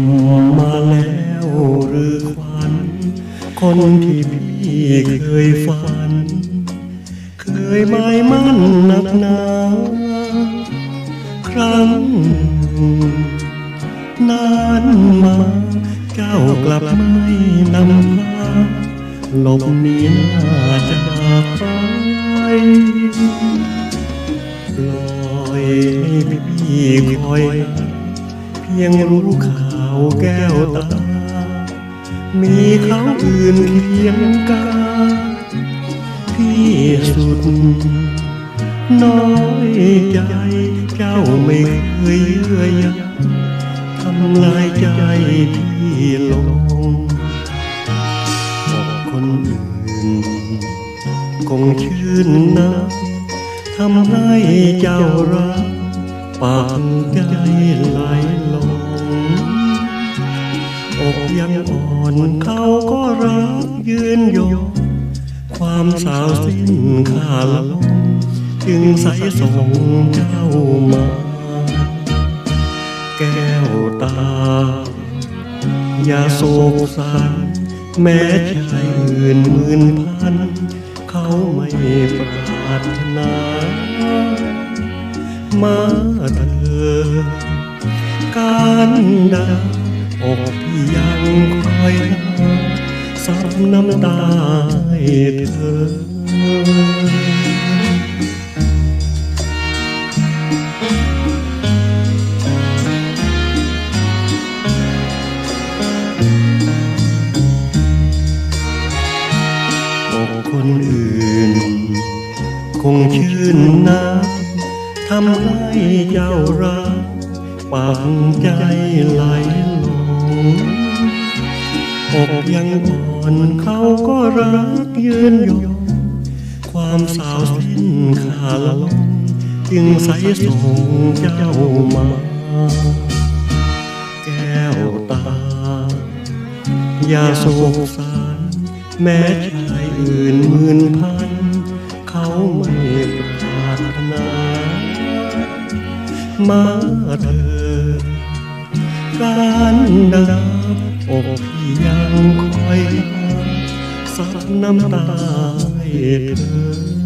ำมาแล้วหรือควันคนที่พี่เคยฝัน เคยหมายมั่นนักหนาครั้งนานมาเจ้ากลับไม่นำพาหลบหนีหน้าจากไปปล่อยให้พี่คอย เพียงรู้ข่าว แก้วตา มีเขาอื่นเคียงกาพี่สุด น้อยใจเจ้าไม่เคยเยื่อใยทำลายใจพี่ลงบอกคนอื่น คงชื่นนะทำให้เจ้ารักปากใจไหลลง อกยังอ่อนเขาก็รักยืนยงความสาวสิ้นขาลงจึงใสส่งเจ้ามา แก้วตา อย่าโศกสันแม้ชายอื่นหมื่นพัน เขาไม่ปรารถนา มาเธอการดา อกพี่ยังคอยหาซับน้ำตาให้เธออกคนอื่น คงชื่นนะทำให้เจ้ารักปังใจไหล อกยังอ่อนเขาก็รักยืนยงความสาวสิ้นขาลงจึงใสส่งเจ้ามา แก้วตา อย่าโศกสารแม้ชายอื่นหมื่นพัน เขาไม่ปรารถนา มาเธอ การดับอกพี่ยังคอยสักน้ำตาให้เธอ